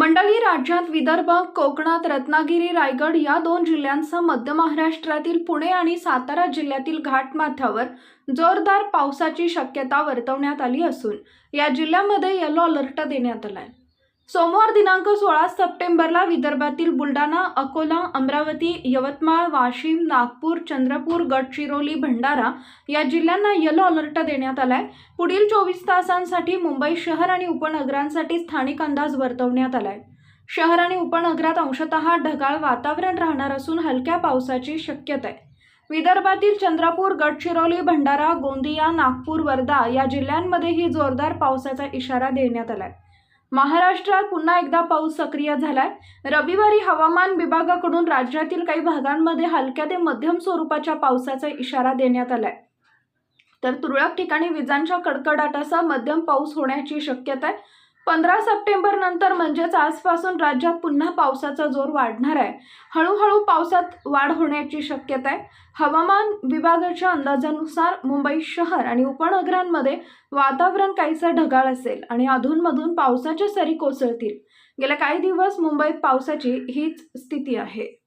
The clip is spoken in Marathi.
मंडळी राज्यात विदर्भ कोकणात रत्नागिरी रायगड या दोन जिल्ह्यांसह मध्य महाराष्ट्रातील पुणे आणि सातारा जिल्ह्यातील घाटमाथ्यावर जोरदार पावसाची शक्यता वर्तवण्यात आली असून या जिल्ह्यामध्ये येलो अलर्ट देण्यात आलाय. सोमवार दिनांक सोळा सप्टेंबरला विदर्भातील बुलढाणा अकोला अमरावती यवतमाळ वाशिम नागपूर चंद्रपूर गडचिरोली भंडारा या जिल्ह्यांना येलो अलर्ट देण्यात आलाय. पुढील चोवीस तासांसाठी मुंबई शहर आणि उपनगरांसाठी स्थानिक अंदाज वर्तवण्यात आलाय. शहर आणि उपनगरात अंशतः ढगाळ वातावरण राहणार असून हलक्या पावसाची शक्यता आहे. विदर्भातील चंद्रपूर गडचिरोली भंडारा गोंदिया नागपूर वर्धा या जिल्ह्यांमध्येही जोरदार पावसाचा इशारा देण्यात आला आहे महाराष्ट्रात पुन्हा एकदा पाऊस सक्रिय झालाय. रविवारी हवामान विभागाकडून राज्यातील काही भागांमध्ये हलक्या ते मध्यम स्वरूपाच्या पावसाचा इशारा देण्यात आलाय. तर तुरळक ठिकाणी विजांच्या कडकडाटासह मध्यम पाऊस होण्याची शक्यता आहे. पंधरा सप्टेंबर नंतर म्हणजेच आजपासून राज्यात पुन्हा पावसाचा जोर वाढणार आहे. हळूहळू पावसात वाढ होण्याची शक्यता आहे. हवामान विभागाच्या अंदाजानुसार मुंबई शहर आणि उपनगरांमध्ये वातावरण काहीसं ढगाळ असेल आणि अधूनमधून पावसाच्या सरी कोसळतील. गेल्या काही दिवस मुंबईत पावसाची हीच स्थिती आहे.